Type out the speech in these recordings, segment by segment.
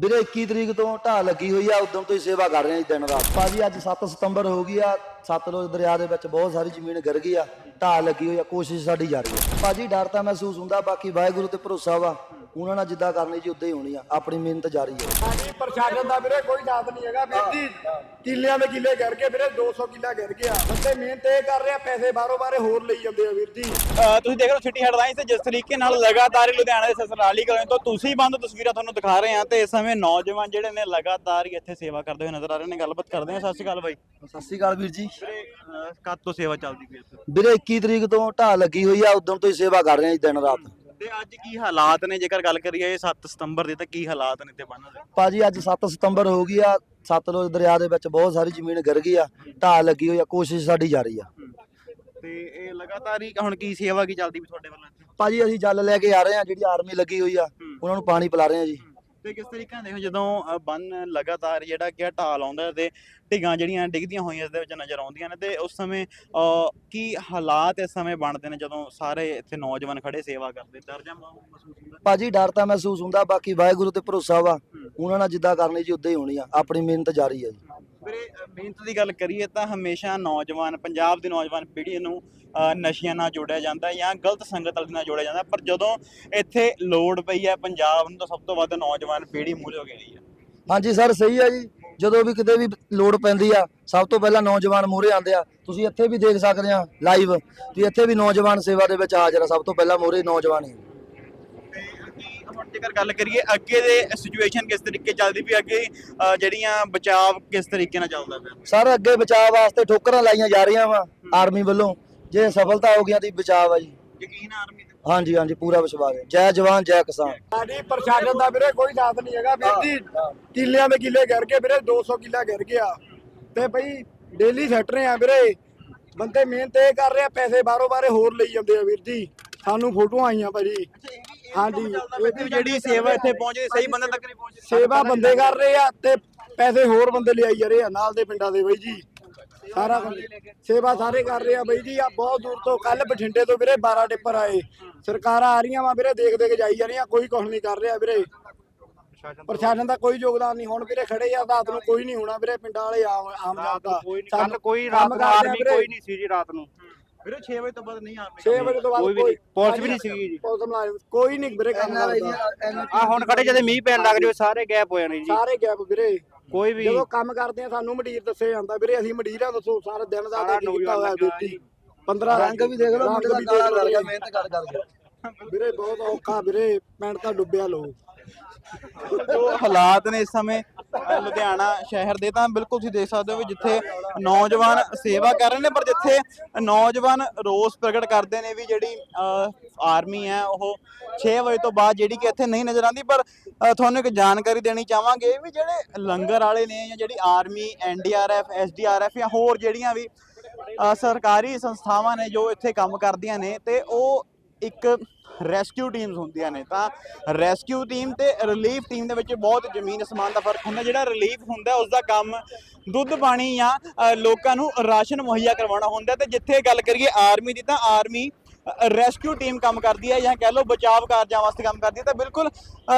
ਵੀਰੇ 21 ਤਰੀਕ ਤੋਂ ਢਾਹ ਲੱਗੀ ਹੋਈ ਆ, ਉਦੋਂ ਤੋਂ ਹੀ ਸੇਵਾ ਕਰ ਰਹੇ ਆ ਜੀ ਦਿਨ ਰਾਤ। ਭਾਜੀ, ਅੱਜ 7 ਸਤੰਬਰ ਹੋ ਗਈ ਆ, ਸਤਲੁਜ ਦਰਿਆ ਦੇ ਵਿੱਚ ਬਹੁਤ ਸਾਰੀ ਜ਼ਮੀਨ ਗਿਰ ਗਈ ਆ, ਢਾਹ ਲੱਗੀ ਹੋਈ ਆ, ਕੋਸ਼ਿਸ਼ ਸਾਡੀ ਜਾਰੀ ਹੈ ਭਾਜੀ, ਡਰ ਤਾਂ ਮਹਿਸੂਸ ਹੁੰਦਾ, ਬਾਕੀ ਵਾਹਿਗੁਰੂ ਤੇ ਭਰੋਸਾ ਵਾ। ਉਹਨਾਂ ਨਾਲ ਜਿੱਦਾਂ ਕਰਨੀ ਜੀ ਉਦਾਂ ਹੀ ਹੋਣੀ ਆ ਆਪਣੀ ਮਿਹਨਤ ਜਾਰੀ ਹੈ ਸਾਡੀ ਪ੍ਰਸ਼ਾਸਨ ਦਾ ਵੀਰੇ ਕੋਈ ਸਾਥ ਨਹੀਂ ਹੈਗਾ ਵੀਰ ਜੀ। ਕਿੱਲਿਆਂ ਦੇ ਕਿੱਲੇ ਗਿਰ ਕੇ ਵੀਰੇ 200 ਕਿੱਲਾ ਗਿਰ ਗਿਆ। ਬੰਦੇ ਮਿਹਨਤ ਇਹ ਕਰ ਰਹੇ ਆ ਪੈਸੇ ਬਾਰੋ ਬਾਰੇ ਹੋਰ ਲਈ ਜਾਂਦੇ ਆ ਵੀਰ ਜੀ। ਤੁਸੀਂ ਦੇਖ ਰਹੇ ਹੋ ਸਿਟੀ ਹੈਡਲਾਈਨਸ ਤੇ ਜਿਸ ਤਰੀਕੇ ਨਾਲ ਲਗਾਤਾਰ ਹੀ ਲੁਧਿਆਣਾ ਦੇ ਸਸਰਾਲੀ ਕਲੋਨੀ ਤੋਂ ਤੁਸੀਂ ਬੰਦ ਤਸਵੀਰਾਂ ਤੁਹਾਨੂੰ ਦਿਖਾ ਰਹੇ ਹਾਂ ਤੇ ਇਸ ਸਮੇਂ ਨੌਜਵਾਨ ਜਿਹੜੇ ਨੇ ਲਗਾਤਾਰ ਹੀ ਇੱਥੇ ਸੇਵਾ ਕਰਦੇ ਹੋਏ ਨਜ਼ਰ ਆ ਰਹੇ ਨੇ। ਗੱਲਬਾਤ ਕਰਦੇ ਹਾਂ। ਸਤਿ ਸ਼੍ਰੀ ਅਕਾਲ ਬਾਈ। ਸਤਿ ਸ਼੍ਰੀ ਅਕਾਲ ਵੀਰ ਜੀ। ਕਦ ਤੋਂ ਸੇਵਾ ਚੱਲਦੀ ਪਈ ਇੱਥੇ? ਵੀਰੇ 21 ਤਰੀਕ ਤੋਂ ਢਾਹ ਲੱਗੀ ਹੋਈ ਆ ਉਦੋਂ ਤੋਂ ਹੀ ਸੇਵਾ ਕਰ ਰਹੇ ਆ ਜੀ ਦਿਨ ਰਾਤ। ਤੇ ਅੱਜ ਕੀ ਹਾਲਾਤ ਨੇ? ਜੇਕਰ ਗੱਲ ਕਰੀਏ 7 ਸਤੰਬਰ ਦੇ ਤਾਂ ਕੀ ਹਾਲਾਤ ਨੇ ਤੇ ਬੰਨ ਦੇ? ਭਾਜੀ ਅੱਜ 7 ਸਤੰਬਰ ਹੋ ਗਈ ਆ। ਸਤਲੁਜ ਦਰਿਆ ਦੇ ਵਿੱਚ ਬਹੁਤ ਸਾਰੀ ਜ਼ਮੀਨ ਗਿਰ ਗਈ ਆ। ਢਾਹ ਲੱਗੀ ਹੋਈ ਆ। ਕੋਸ਼ਿਸ਼ ਸਾਡੀ ਜਾਰੀ ਆ। ਤੇ ਇਹ ਲਗਾਤਾਰ ਹੀ ਹੁਣ ਕੀ ਸੇਵਾ ਕੀ ਚੱਲਦੀ ਵੀ ਤੁਹਾਡੇ ਵੱਲੋਂ ਭਾਜੀ ਅਸੀਂ ਜਲ ਲੈ ਕੇ ਆ ਰਹੇ ਆ। ਜਿਹੜੀ ਆਰਮੀ ਲੱਗੀ ਹੋਈ ਆ ਉਹਨਾਂ ਨੂੰ ਪਾਣੀ ਪਿਲਾ ਰਹੇ ਆ ਜੀ। ਤੇ ਕਿਸ ਤਰੀਕੇ ਨਾਲ ਦੇਖੋ ਜਦੋਂ ਬੰਨ ਲਗਾਤਾਰ ਜਿਹੜਾ ਕਿ ਢਾਲ ਆਉਂਦਾ ਤੇ ਢਿੱਗਾਂ ਜਿਹੜੀਆਂ ਡਿੱਗਦੀਆਂ ਹੋਈਆਂ ਇਸ ਦੇ ਵਿੱਚ ਨਜ਼ਰ ਆਉਂਦੀਆਂ ਨੇ ਤੇ ਉਸ ਸਮੇਂ ਕੀ ਹਾਲਾਤ ਇਸ ਸਮੇਂ ਬਣਦੇ ਨੇ ਜਦੋਂ ਸਾਰੇ ਇੱਥੇ ਨੌਜਵਾਨ ਖੜੇ ਸੇਵਾ ਕਰਦੇ? ਡਰ ਜਾਂ ਮਹਿਸੂਸ ਹੁੰਦਾ? ਭਾਜੀ ਡਰ ਤਾਂ ਮਹਿਸੂਸ ਹੁੰਦਾ ਬਾਕੀ ਵਾਹਿਗੁਰੂ ਤੇ ਭਰੋਸਾ ਵਾ। ਉਹਨਾਂ ਨਾਲ ਜਿੱਦਾਂ ਕਰਨੀ ਜੀ ਉਦਾਂ ਹੀ ਹੋਣੀ ਆ। ਆਪਣੀ ਮਿਹਨਤ ਜਾਰੀ ਆ ਜੀ। ਵੀਰੇ ਮਿਹਨਤ ਦੀ ਗੱਲ ਕਰੀਏ ਤਾਂ ਹਮੇਸ਼ਾ ਨੌਜਵਾਨ, ਪੰਜਾਬ ਦੀ ਨੌਜਵਾਨ ਪੀੜ੍ਹੀ ਨੂੰ ਨਸ਼ਿਆਂ ਨਾਲ ਜੋੜਿਆ ਜਾਂਦਾ ਜਾਂ ਗਲਤ ਸੰਗਤ ਨਾਲ ਜੋੜਿਆ ਜਾਂਦਾ। ਪਰ ਜਦੋਂ ਇੱਥੇ ਲੋੜ ਪਈ ਹੈ, ਪੰਜਾਬ ਨੂੰ ਤਾਂ ਸਭ ਤੋਂ ਵੱਧ ਨੌਜਵਾਨ ਪੀੜ੍ਹੀ ਮੂਹਰੇ ਹੋ ਗਈ ਹੈ। ਹਾਂਜੀ ਸਰ, ਸਹੀ ਆ ਜੀ। ਜਦੋਂ ਵੀ ਕਿਤੇ ਵੀ ਲੋੜ ਪੈਂਦੀ ਆ, ਸਭ ਤੋਂ ਪਹਿਲਾਂ ਨੌਜਵਾਨ ਮੂਹਰੇ ਆਉਂਦੇ ਆ। ਤੁਸੀਂ ਇੱਥੇ ਵੀ ਦੇਖ ਸਕਦੇ ਆ ਲਾਈਵ ਤੁਸੀਂ ਇੱਥੇ ਵੀ ਨੌਜਵਾਨ ਸੇਵਾ ਦੇ ਵਿੱਚ ਹਾਜ਼ਰ ਆ, ਸਭ ਤੋਂ ਪਹਿਲਾਂ ਮੂਹਰੇ ਨੌਜਵਾਨ ਹੀ। ਹੁਣ ਜੇਕਰ ਗੱਲ ਕਰੀਏ ਅੱਗੇ ਦੇ ਸਿਚੁਏਸ਼ਨ ਕਿਸ ਤਰੀਕੇ ਚੱਲਦੀ ਵੀ ਅੱਗੇ ਜਿਹੜੀਆਂ ਬਚਾਵ ਕਿਸ ਤਰੀਕੇ ਨਾਲ ਚੱਲਦਾ ਪਿਆ? ਸਰ ਅੱਗੇ ਬਚਾਅ ਵਾਸਤੇ ਠੋਕਰਾਂ ਲਾਈਆਂ ਜਾ ਰਹੀਆਂ ਵਾ ਆਰਮੀ ਵੱਲੋਂ। ਜੇ ਸਫਲਤਾ ਹੋ ਗਿਆ ਦੀ ਬਚਾਅ ਆ ਜੀ। ਯਕੀਨ ਆਰਮੀ ਤੇ? ਹਾਂਜੀ ਹਾਂਜੀ ਪੂਰਾ ਵਿਸ਼ਵਾਸ ਹੈ। ਜੈ ਜਵਾਨ ਜੈ ਕਿਸਾਨ। ਸਾਡੀ ਪ੍ਰਸ਼ਾਸਨ ਦਾ ਵੀਰੇ ਕੋਈ ਸਾਥ ਨਹੀਂ ਹੈਗਾ। ਵੀਰ ਜੀ ਕਿੱਲਿਆਂ ਦੇ ਕਿੱਲੇ ਗਿਰ ਕੇ ਵੀਰੇ 200 ਕਿੱਲਾ ਗਿਰ ਗਿਆ। ਤੇ ਬਈ ਡੇਲੀ ਸੈੱਟ ਰਹੇ ਆ ਵੀਰੇ। ਬੰਦੇ ਮਿਹਨਤ ਇਹ ਕਰ ਰਹੇ ਆ ਪੈਸੇ ਬਾਰੋ ਬਾਰੇ ਹੋਰ ਲਈ ਜਾਂਦੇ ਆ ਵੀਰ ਜੀ। ਸਾਨੂੰ ਫੋਟੋਆਂ ਆਈਆਂ ਭਾਜੀ। ਹਾਂਜੀ ਵੀ ਜਿਹੜੀ ਸੇਵਾ ਇੱਥੇ ਪਹੁੰਚਦੀ ਸਹੀ ਬੰਦੇ ਤੱਕ ਨਹੀਂ ਪਹੁੰਚਦੀ ਸੇਵਾ ਬੰਦੇ ਕਰ ਰਹੇ ਆ ਤੇ ਪੈਸੇ ਹੋਰ ਬੰਦੇ ਲਿਆਈ ਜਾ ਰਹੇ ਆ ਨਾਲ ਦੇ ਪਿੰਡਾਂ ਦੇ ਬਈ ਜੀ। ਸਾਰਾ ਸੇਵਾ ਸਾਰੇ ਕਰ ਰਹੇ ਆ ਬਈ ਜੀ ਆ ਬਹੁਤ ਦੂਰ ਤੋਂ ਕੱਲ ਬਠਿੰਡੇ ਤੋਂ ਵੀਰੇ 12 ਟਿੱਪਰ ਆਏ। ਸਰਕਾਰਾਂ ਆ ਰਹੀਆਂ ਵਾ ਵੀਰੇ ਦੇਖ ਦੇਖ ਜਾਈ ਜਾ ਰਹੀਆਂ ਕੋਈ ਕੁਝ ਨਹੀਂ ਕਰ ਰਿਹਾ ਵੀਰੇ। ਪ੍ਰਸ਼ਾਸਨ ਦਾ ਕੋਈ ਯੋਗਦਾਨ ਨਹੀਂ ਹੁਣ ਵੀਰੇ ਖੜੇ ਆ ਰਾਤ ਨੂੰ ਕੋਈ ਨਹੀਂ ਹੋਣਾ ਵੀਰੇ ਪਿੰਡਾਂ ਵਾਲੇ ਆਮ ਆਮ ਜਨਤਾ। ਕੱਲ ਕੋਈ ਰਾਤ ਆਰਮੀ। ਕੋਈ ਨਹੀਂ ਸੀ ਜੀ ਰਾਤ ਨੂੰ। ਵੀਰੇ 6 ਵਜੇ ਤੋਂ ਬਾਅਦ ਨਹੀਂ ਆਰਮੀ 6 ਵਜੇ ਤੋਂ ਬਾਅਦ ਕੋਈ ਵੀ ਨਹੀਂ, ਪੁਲਿਸ ਵੀ ਨਹੀਂ ਸੀਗੀ ਜੀ। ਪੁਲਿਸ ਮੁਲਾਜ਼ਮ ਕੋਈ ਨਹੀਂ ਵੀਰੇ ਕੰਮ ਕਰਦਾ। ਆ ਹੁਣ ਖੜੇ ਜਦੇ ਮੀਂਹ ਪੈਣ ਲੱਗ ਜਾਵੇ ਸਾਰੇ ਗੈਪ ਹੋ ਜਾਣੇ ਜੀ। ਸਾਰੇ ਗੈਪ ਵੀਰੇ। ਕੋਈ ਵੀ ਜਦੋਂ ਕੰਮ ਕਰਦੇ ਆ ਸਾਨੂੰ ਮਡੀਰ ਦੱਸਿਆ ਜਾਂਦਾ ਵੀਰੇ ਅਸੀਂ ਮਡੀਰਾਂ ਦੱਸੋ ਸਾਰਾ ਦਿਨ ਦਾ ਕੀ ਕੀਤਾ ਹੋਇਆ ਬੀਤੀ 15 ਰੰਗ ਵੀ ਦੇਖ ਲਓ ਮੁੰਡੇ ਦਾ ਕਾਲਾ ਕਰ ਗਿਆ ਮਿਹਨਤ ਕਰ ਕਰਕੇ ਵੀਰੇ ਬਹੁਤ ਔਖਾ ਵੀਰੇ ਪਿੰਡ ਤਾਂ ਡੁੱਬਿਆ ਲੋ ਜੋ ਹਾਲਾਤ ਨੇ ਇਸ ਸਮੇਂ ਲੁਧਿਆਣਾ ਸ਼ਹਿਰ ਦੇ ਤਾਂ ਬਿਲਕੁਲ ਤੁਸੀਂ ਦੇਖ ਸਕਦੇ ਹੋ ਵੀ ਜਿੱਥੇ ਨੌਜਵਾਨ ਸੇਵਾ ਕਰ ਰਹੇ ਨੇ, ਪਰ ਜਿੱਥੇ ਨੌਜਵਾਨ ਰੋਸ ਪ੍ਰਗਟ ਕਰਦੇ ਨੇ ਵੀ ਜਿਹੜੀ ਆਰਮੀ ਹੈ, ਉਹ 6 ਵਜੇ ਤੋਂ ਬਾਅਦ ਜਿਹੜੀ ਕਿ ਇੱਥੇ ਨਹੀਂ ਨਜ਼ਰ ਆਉਂਦੀ, ਪਰ ਤੁਹਾਨੂੰ ਇੱਕ ਜਾਣਕਾਰੀ ਦੇਣੀ ਚਾਹਾਂਗੇ ਵੀ ਜਿਹੜੇ ਲੰਗਰ ਵਾਲੇ ਨੇ ਜਾਂ ਜਿਹੜੀ ਆਰਮੀ ਐਨਡੀਆਰਐਫ ਐਸਡੀਆਰਐਫ ਜਾਂ ਹੋਰ ਜਿਹੜੀਆਂ ਵੀ ਸਰਕਾਰੀ ਸੰਸਥਾਵਾਂ ਨੇ ਜੋ ਇੱਥੇ ਕੰਮ ਕਰਦੀਆਂ ਨੇ, ਤੇ ਉਹ ਇੱਕ ਰੈਸਕਿਊ ਟੀਮਸ ਹੁੰਦੀਆਂ ਨੇ, ਤਾਂ ਰੈਸਕਿਊ ਟੀਮ ਤੇ ਰਿਲੀਫ ਟੀਮ ਦੇ ਵਿੱਚ ਬਹੁਤ ਜ਼ਮੀਨ ਅਸਮਾਨ ਦਾ ਫ਼ਰਕ ਹੁੰਦਾ, ਜਿਹੜਾ ਰਿਲੀਫ ਹੁੰਦਾ ਉਸ ਦਾ ਕੰਮ ਦੁੱਧ, ਪਾਣੀ ਜਾਂ ਲੋਕਾਂ ਨੂੰ ਰਾਸ਼ਨ ਮੁਹੱਈਆ ਕਰਵਾਉਣਾ ਹੁੰਦਾ ਤੇ ਜਿੱਥੇ ਗੱਲ ਕਰੀਏ ਆਰਮੀ ਦੀ, ਤਾਂ ਆਰਮੀ ਰੈਸਕਿਊ ਟੀਮ ਕੰਮ ਕਰਦੀ ਹੈ ਜਾਂ ਕਹਿ ਲਓ ਬਚਾਅ ਕਾਰਜਾਂ ਵਾਸਤੇ ਕੰਮ ਕਰਦੀ ਹੈ, ਤਾਂ ਬਿਲਕੁਲ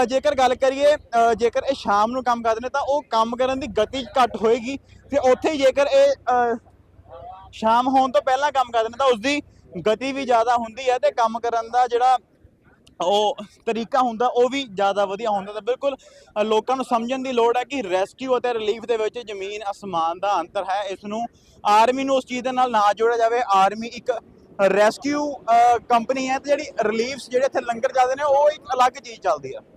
ਜੇਕਰ ਗੱਲ ਕਰੀਏ ਜੇਕਰ ਇਹ ਸ਼ਾਮ ਨੂੰ ਕੰਮ ਕਰਦੇ ਨੇ, ਤਾਂ ਉਹ ਕੰਮ ਕਰਨ ਦੀ ਗਤੀ ਘੱਟ ਹੋਏਗੀ, ਤੇ ਉੱਥੇ ਹੀ ਜੇਕਰ ਇਹ ਸ਼ਾਮ ਹੋਣ ਤੋਂ ਪਹਿਲਾਂ ਕੰਮ ਕਰਦੇ ਨੇ, ਤਾਂ ਉਸ ਦੀ ਗਤੀ ਵੀ ਜ਼ਿਆਦਾ ਹੁੰਦੀ ਹੈ ਤੇ ਕੰਮ ਕਰਨ ਦਾ ਜਿਹੜਾ ਉਹ ਤਰੀਕਾ ਹੁੰਦਾ, ਉਹ ਵੀ ਜ਼ਿਆਦਾ ਵਧੀਆ ਹੁੰਦਾ। ਤਾਂ ਬਿਲਕੁਲ ਲੋਕਾਂ ਨੂੰ ਸਮਝਣ ਦੀ ਲੋੜ ਹੈ ਕਿ ਰੈਸਕਿਊ ਅਤੇ ਰਿਲੀਫ ਦੇ ਵਿੱਚ ਜ਼ਮੀਨ ਅਸਮਾਨ ਦਾ ਅੰਤਰ ਹੈ। ਇਸ ਨੂੰ ਆਰਮੀ ਨੂੰ ਉਸ ਚੀਜ਼ ਦੇ ਨਾਲ ਨਾ ਜੋੜਿਆ ਜਾਵੇ। ਆਰਮੀ ਇੱਕ ਰੈਸਕਿਊ ਕੰਪਨੀ ਹੈ ਤੇ ਜਿਹੜੀ ਰਿਲੀਫਸ ਜਿਹੜੇ ਇੱਥੇ ਲੰਗਰ ਚੱਲਦੇ ਨੇ, ਉਹ ਇੱਕ ਅਲੱਗ ਚੀਜ਼ ਚੱਲਦੀ ਹੈ